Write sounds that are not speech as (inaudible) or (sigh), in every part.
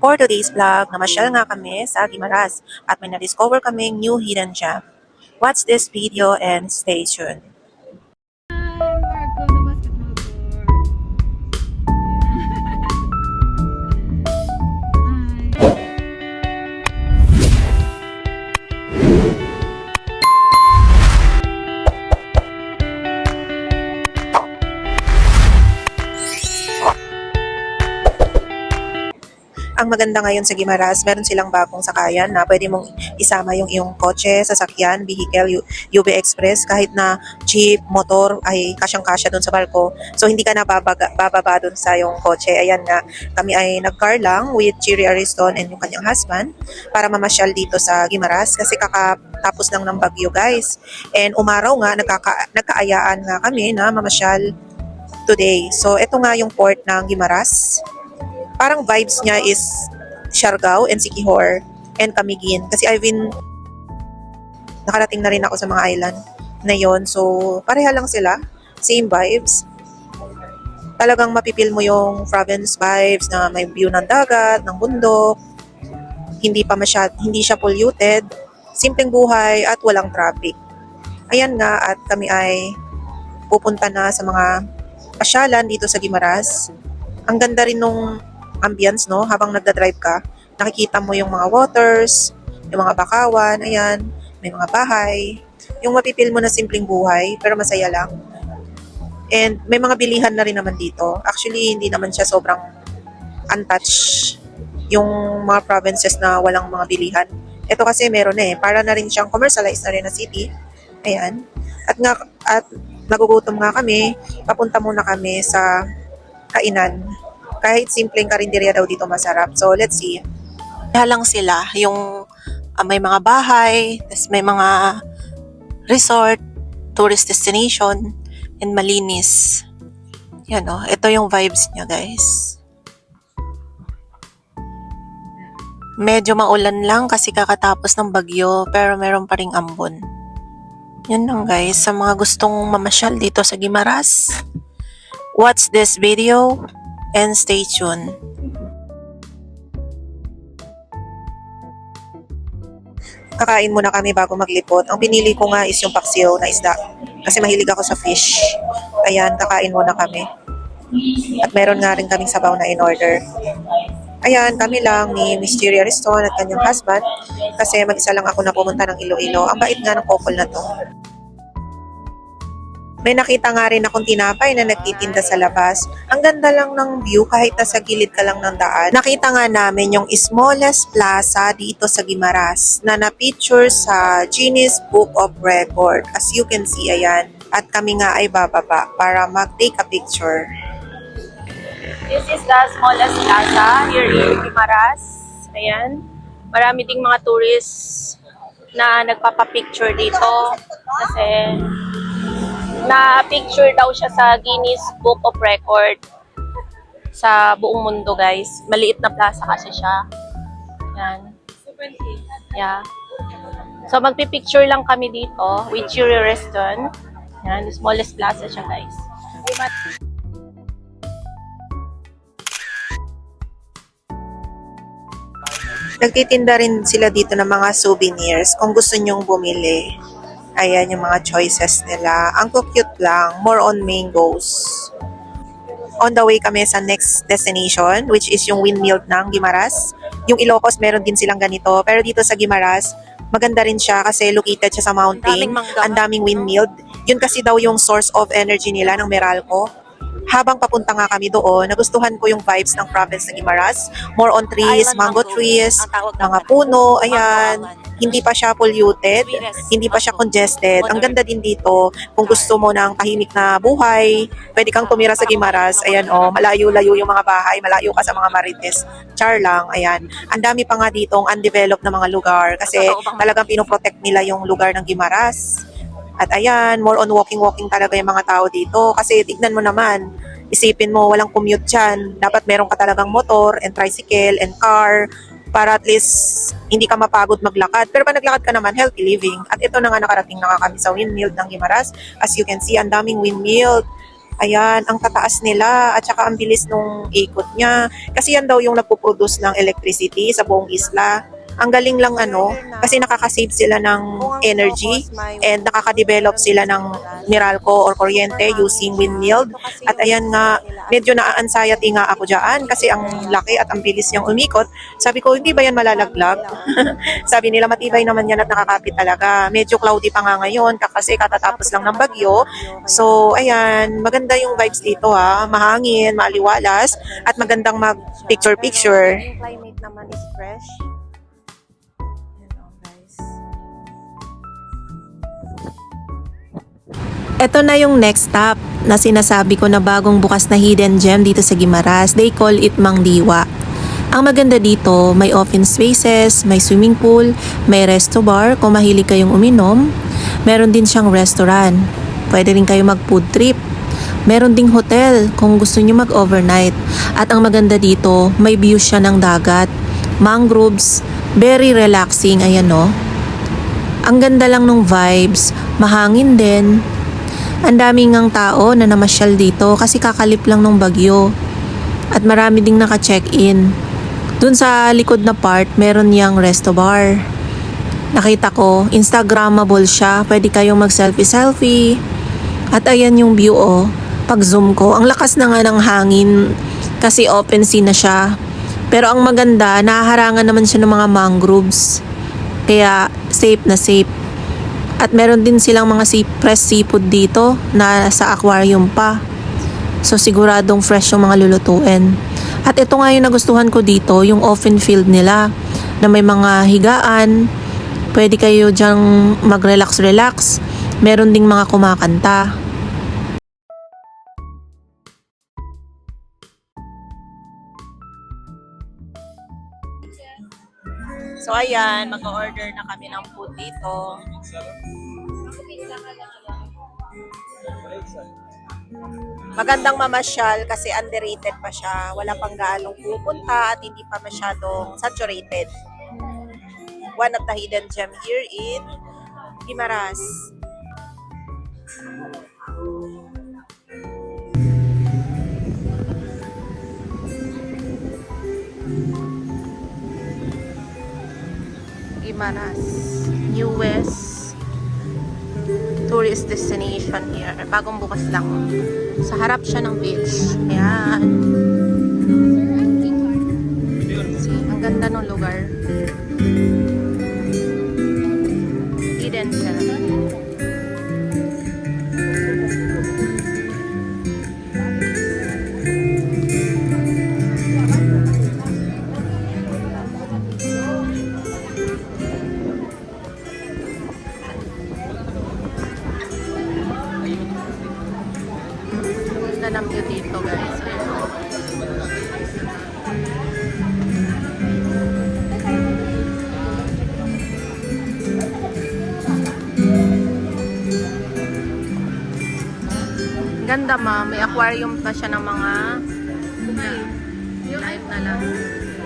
For today's vlog, namasyal nga kami sa Guimaras at may na-discover kaming new hidden gem. Watch this video and stay tuned. Ang maganda ngayon sa Guimaras, meron silang bagong sakayan na pwede mong isama yung iyong kotse, sasakyan, vehicle, UB Express, kahit na jeep, motor, ay kasyang-kasya doon sa barko. So hindi ka na bababa doon sa yung kotse. Ayan nga, kami ay nag-car lang with Chiri Ariston and yung kanyang husband para mamasyal dito sa Guimaras kasi kakatapos lang ng bagyo guys. And umaraw nga, nagkaka, nagkaayaan nga kami na mamasyal today. So ito nga yung port ng Guimaras parang vibes niya is Siargao and Siquijor and Camiguin. Kasi I've been, nakarating na rin ako sa mga island na yon So, pareha lang sila. Same vibes. Talagang mapipil mo yung province vibes na may view ng dagat, ng bundok. Hindi pa masyad, hindi siya polluted. Simpleng buhay at walang traffic. Ayan nga at kami ay pupunta na sa mga pasyalan dito sa Guimaras. Ang ganda rin nung ambience, no? Habang nagda-drive ka, nakikita mo yung mga waters, yung mga bakawan, ayan, may mga bahay. Yung mapipil mo na simpleng buhay, pero masaya lang. And may mga bilihan na rin naman dito. Actually, hindi naman siya sobrang untouched yung mga provinces na walang mga bilihan. Ito kasi meron eh. Para na rin siyang commercialized na rin na city. Ayan. At nga, at nagugutom nga kami, papunta muna kami sa kainan kahit simpleng karinderya daw dito masarap. So, let's see. lang sila, yung ah, may mga bahay, tas may mga resort, tourist destination, and malinis. Yan o, ito yung vibes niya guys. Medyo maulan lang kasi kakatapos ng bagyo, pero meron pa ring ambon. Yan lang guys, sa mga gustong mamasyal dito sa Gimaras. Watch this video and stay tuned. Kakain muna kami bago maglipot. Ang pinili ko nga is yung paksiw na isda. Kasi mahilig ako sa fish. Ayan, kakain muna kami. At meron nga rin kaming sabaw na in order. Ayan, kami lang ni Miss Jerry Ariston at kanyang husband. Kasi mag-isa lang ako na pumunta ng Iloilo. Ang bait nga ng couple na to. May nakita nga rin akong tinapay na nagtitinda sa labas. Ang ganda lang ng view kahit nasa gilid ka lang ng daan. Nakita nga namin yung smallest plaza dito sa Gimaras na na-picture sa Guinness Book of Record. As you can see, ayan. At kami nga ay bababa para mag-take a picture. This is the smallest plaza here in Gimaras. Ayan. Marami ding mga tourists na nagpapapicture dito kasi na-picture daw siya sa Guinness Book of Record sa buong mundo, guys. Maliit na plaza kasi siya. Yan. Yeah. So, magpipicture lang kami dito with Jury Reston. Yan, the smallest plaza siya, guys. Nagtitinda rin sila dito ng mga souvenirs kung gusto nyong bumili. Ayan yung mga choices nila. Ang cute lang. More on mangoes. On the way kami sa next destination, which is yung windmill ng Gimaras. Yung Ilocos, meron din silang ganito. Pero dito sa Gimaras, maganda rin siya kasi located siya sa mountain. Ang daming windmill. Yun kasi daw yung source of energy nila ng Meralco. Habang papunta nga kami doon, nagustuhan ko yung vibes ng province ng Gimaras. More on trees, mango trees, mga puno, ayan. Hindi pa siya polluted, hindi pa siya congested. Ang ganda din dito, kung gusto mo ng tahimik na buhay, pwede kang tumira sa Gimaras. Ayan oh, malayo-layo yung mga bahay, malayo ka sa mga marites. Char lang, ayan. Ang dami pa nga ditong undeveloped na mga lugar kasi talagang pinoprotect nila yung lugar ng Gimaras. At ayan, more on walking-walking talaga yung mga tao dito. Kasi tignan mo naman, isipin mo, walang commute dyan. Dapat meron ka talagang motor and tricycle and car para at least hindi ka mapagod maglakad. Pero pag naglakad ka naman, healthy living. At ito na nga nakarating na kami sa windmill ng Gimaras. As you can see, ang daming windmill. Ayan, ang tataas nila at saka ang bilis nung ikot niya. Kasi yan daw yung nagpo-produce ng electricity sa buong isla. Ang galing lang ano, kasi nakaka-save sila ng energy and nakaka-develop sila ng Meralco or kuryente using windmill. At ayan nga, medyo na-anxiety nga ako dyan kasi ang laki at ang bilis niyang umikot. Sabi ko, hindi ba yan malalaglag? (laughs) Sabi nila, matibay naman yan at nakakapit talaga. Medyo cloudy pa nga ngayon kasi katatapos lang ng bagyo. So, ayan, maganda yung vibes dito ha. Mahangin, maaliwalas, at magandang mag-picture-picture. Climate naman is fresh. Ito na yung next stop na sinasabi ko na bagong bukas na hidden gem dito sa Gimaras. They call it Mang Diwa. Ang maganda dito, may open spaces, may swimming pool, may resto bar kung mahilig kayong uminom. Meron din siyang restaurant. Pwede rin kayo mag food trip. Meron ding hotel kung gusto niyo mag-overnight. At ang maganda dito, may view siya ng dagat, mangroves, very relaxing, ayan no. Ang ganda lang nung vibes, mahangin din. Ang daming ngang tao na namasyal dito kasi kakalip lang nung bagyo. At marami ding naka-check-in. Dun sa likod na part, meron niyang resto bar. Nakita ko, Instagrammable siya. Pwede kayong mag-selfie-selfie. At ayan yung view oh. Pag zoom ko, ang lakas na nga ng hangin kasi open sea na siya. Pero ang maganda, nahaharangan naman siya ng mga mangroves. Kaya safe na safe. At meron din silang mga sea, fresh seafood dito na sa aquarium pa. So siguradong fresh yung mga lulutuin. At ito nga yung nagustuhan ko dito, yung open field nila na may mga higaan. Pwede kayo dyang mag-relax-relax. Meron ding mga kumakanta. So ayan, mag-order na kami ng food dito. Magandang mamasyal kasi underrated pa siya. Wala pang gaalong pupunta at hindi pa masyadong saturated. One of the hidden gem here in Guimaras. Guimaras, newest tourist destination here. Bagong bukas lang. Sa harap siya ng beach. Ayan. See, ang ganda ng lugar. Ganda ma, may aquarium pa siya ng mga live na lang.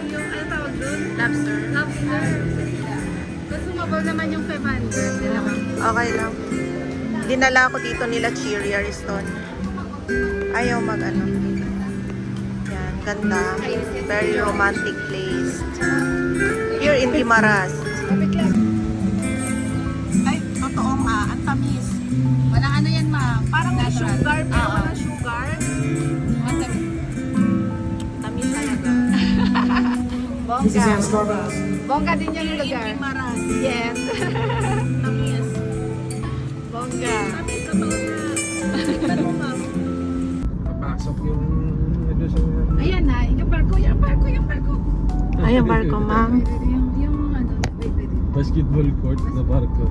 Yung ano tawag doon? Lobster. Lobster. Gusto mo naman yung 500 nila ma'am? Okay lang. Dinala ko dito nila Cheery Ariston. Ayaw mag ano. Yan, ganda. Very romantic place. Here in Guimaras. Ay, totoo ma. Ang tamis. Wala ano yan ma'am. Parang may sugar, pero Oo. walang sugar. Tamis talaga. Bongga. Bongga din yung lugar. Guimaras. Yes. Tamis. Bongga. Tamis na bongga. Ano ma'am? Papasok yung ano sa Ayan na, yung barko, yung barko, yung barko. Ay, ang barko ma'am. Yung, yung ano, basketball court na barko.